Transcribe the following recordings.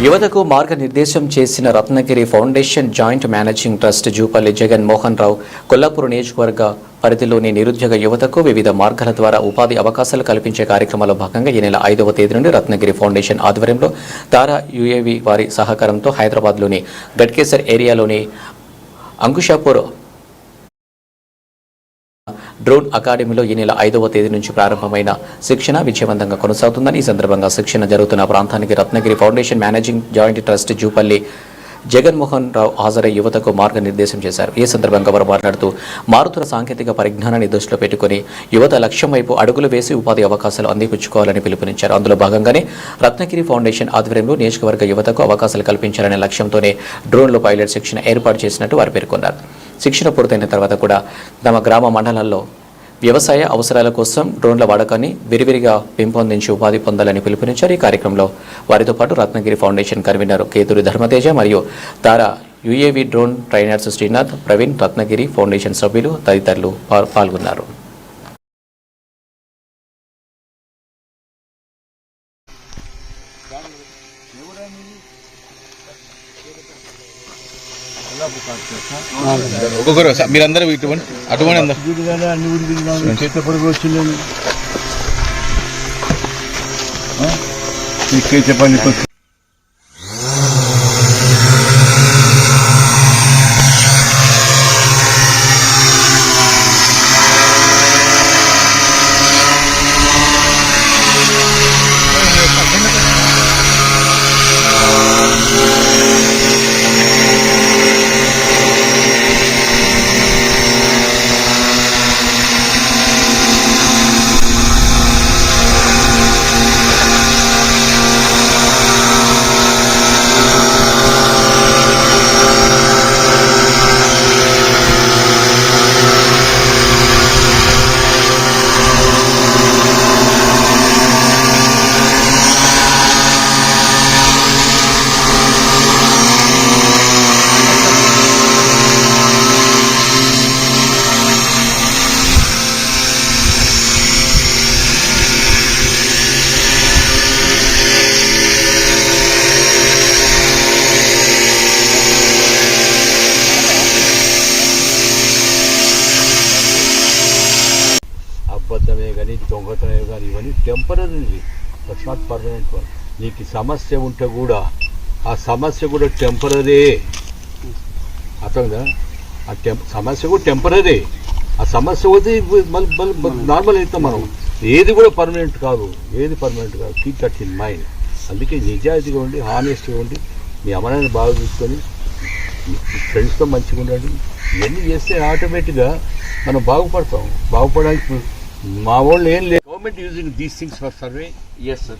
యువతకు మార్గనిర్దేశం చేసిన Ratnagiri foundation joint managing trust Jupalli Jagan Mohan Rao Kollapur నియోజకవర్గ పరిధిలోని నిరుద్యోగ యువతకు వివిధ మార్గాల ద్వారా ఉపాధి అవకాశాలు కల్పించే కార్యక్రమంలో భాగంగా ఈ నెల ఐదవ తేదీ నుండి రత్నగిరి ఫౌండేషన్ ఆధ్వర్యంలో తారా యుఏవి వారి సహకారంతో హైదరాబాద్లోని గట్కేసర్ ఏరియాలోని అంకుషాపూర్ డ్రోన్ అకాడమీలో ఈ నెల ఐదవ తేదీ నుంచి ప్రారంభమైన శిక్షణ విజయవంతంగా కొనసాగుతుందని ఈ సందర్భంగా శిక్షణ జరుగుతున్న ప్రాంతానికి Ratnagiri foundation managing joint trust Jupalli Jaganmohan Rao హాజరై యువతకు మార్గనిర్దేశం చేశారు. ఈ సందర్భంగా వారు మాట్లాడుతూ మారుతున్న సాంకేతిక పరిజ్ఞానాన్ని దృష్టిలో పెట్టుకుని యువత లక్ష్యం వైపు అడుగులు వేసి ఉపాధి అవకాశాలు అందిపుచ్చుకోవాలని పిలుపునిచ్చారు. అందులో భాగంగానే రత్నగిరి ఫౌండేషన్ ఆధ్వర్యంలో నియోజకవర్గ యువతకు అవకాశాలు కల్పించాలనే లక్ష్యంతోనే డ్రోన్లో పైలట్ శిక్షణ ఏర్పాటు చేసినట్టు వారు పేర్కొన్నారు. శిక్షణ పూర్తయిన తర్వాత కూడా తమ గ్రామ మండలాల్లో వ్యవసాయ అవసరాల కోసం డ్రోన్ల వాడకాన్ని విరివిరిగా పెంపొందించి ఉపాధి పొందాలని పిలుపునిచ్చారు ఈ కార్యక్రమంలో. వారితో పాటు రత్నగిరి ఫౌండేషన్ కన్వీనర్ కేతురి ధర్మతేజ మరియు Tara UAV drone trainers Srinath Praveen Ratnagiri foundation సభ్యులు తదితరులు పాల్గొన్నారు. ఒక్కొక్కరు మీరందరూ ఇటువంటి అటువంటి అందరు. అన్ని ఊరికి చేత పొడుగు వచ్చిందని నీకే చెప్పండి కానీ దొంగతనం కానీ ఇవన్నీ temporary that's not permanent one నీకు సమస్య ఉంటే కూడా ఆ సమస్య కూడా టెంపరీ అర్థమైందా? ఆ టెంప సమస్య కూడా టెంపరీ ఆ సమస్య పోతే మళ్ళీ మళ్ళీ నార్మల్ అవుతాం మనం ఏది కూడా పర్మనెంట్ కాదు. ఏది పర్మనెంట్ కాదు. కీప్ దట్ ఇన్ మైండ్ అందుకే నిజాయితీగా ఉండి హానెస్ట్గా ఉండి మీ అమ్మనాన్ని బాగా చూసుకొని ఫ్రెండ్స్తో మంచిగా ఉండండి. ఇవన్నీ చేస్తే ఆటోమేటిక్గా మనం బాగుపడతాం. బాగుపడడానికి మా వాళ్ళు ఏం లేదు government using these things for survey Yes, sir.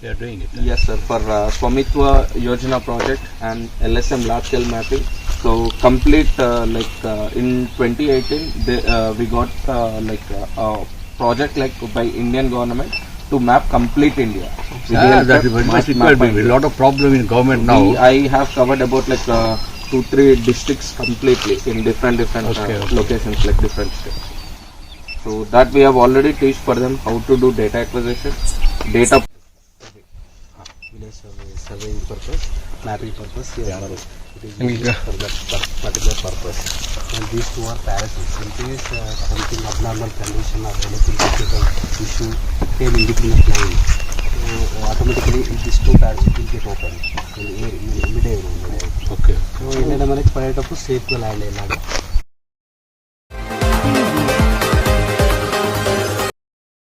They are doing it Yes, sir. For uh, Swamitwa Yojana project and LSM large scale mapping. So complete uh, like uh, in 2018, they, uh, we got uh, like uh, a project like by Indian government to map complete India. With the help that of is very mass much required. map A lot of problem in government now. We, I have covered about like uh, two three districts completely in different different Okay, uh, okay. locations like different states. So that we have already teach for them how to do data acquisition, data village survey, surveying purpose, mapping purpose, yes, sir. It is And used for that par- particular purpose. And these two are parachutes. In case uh, something abnormal condition or anything technical issue came in between the plane, so automatically these two parachutes will get open in air, in mid air. Okay. So ఏంటంటే మనకి పడేటప్పుడు సేఫ్గా land అయ్యేలాగా